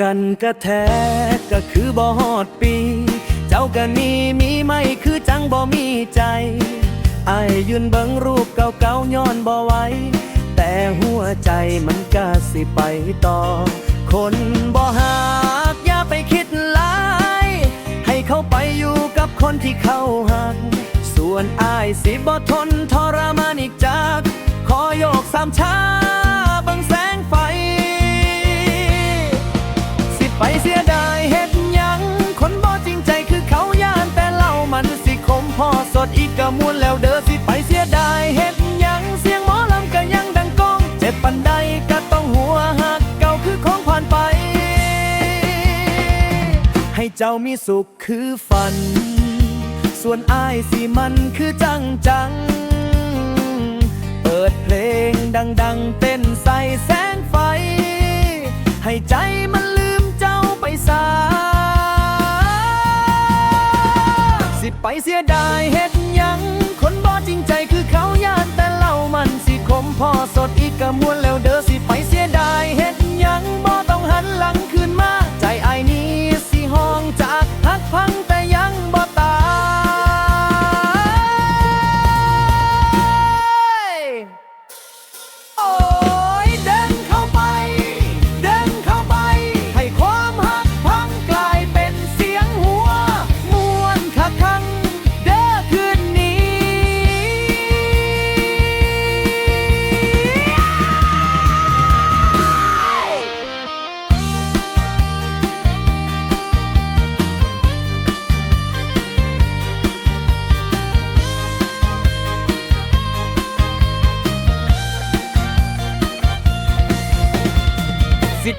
กันกะแท้ก็คือบ่ฮอดปี เจ้ากันนี่มีไหมคือจังบ่มีใจไอยยืนเบิ่งรูปเก่าๆย้อนบ่ไหวแต่หัวใจมันก็สิไปต่อ คนบ่หักอย่าไปคิดหลาย ให้เขาไปอยู่กับคนที่เขาหัก ส่วนอายสิบ่ทนทรมานอีกจาก ขอโยกสามชา เสียดายเฮ็ดยัง คนบ่จริงใจคือเขาย่านแต่เล่ามันสิคมพอสดอีกกะมวนแล้วเด้อสิไปเสียดายเฮ็ดยังเสียงหมอลำก็ยังดังก้องเจ็บปันใดก็ต้องหัวหักเก่าคือของผ่านไป ให้เจ้ามีสุขคือฝัน ส่วนอายสิมันคือจังจัง เปิดเพลงดังๆเต้นใส่แสงไฟ ให้ใจมัน ไปเสียดายเฮ็ดยัง คนบ่จริงใจคือเขาย่านแต่เล่ามันสิคมพอสดอีกกะมวนแล้วเด้อ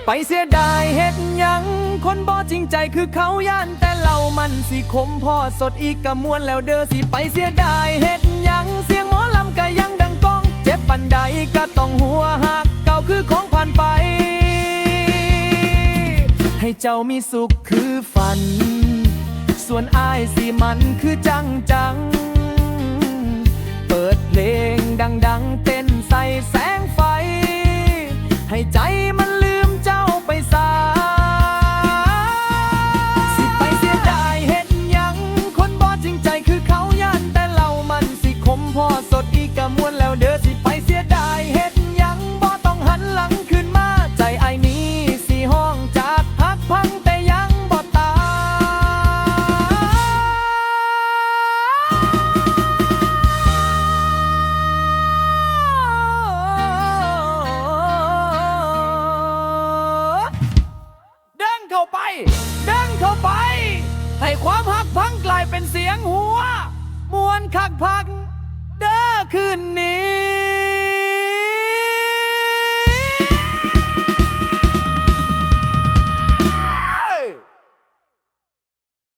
ไปเสียดายเฮ็ดยัง คนบ่จริงใจคือเขาย่านแต่เรามันสิคมพอสดอีกกะมวนแล้วเด้อสิไปเสียดายเฮ็ดยัง เสียงหมอลำก็ยังดังก้อง เจ็บปันใดก็ต้องหัวหักเก่าคือของผ่านไป ให้เจ้ามีสุขคือฝัน ส่วนอายสิมันคือจังจัง เป็นเสียงหัว มวนคักพัก เด้อคืนนี้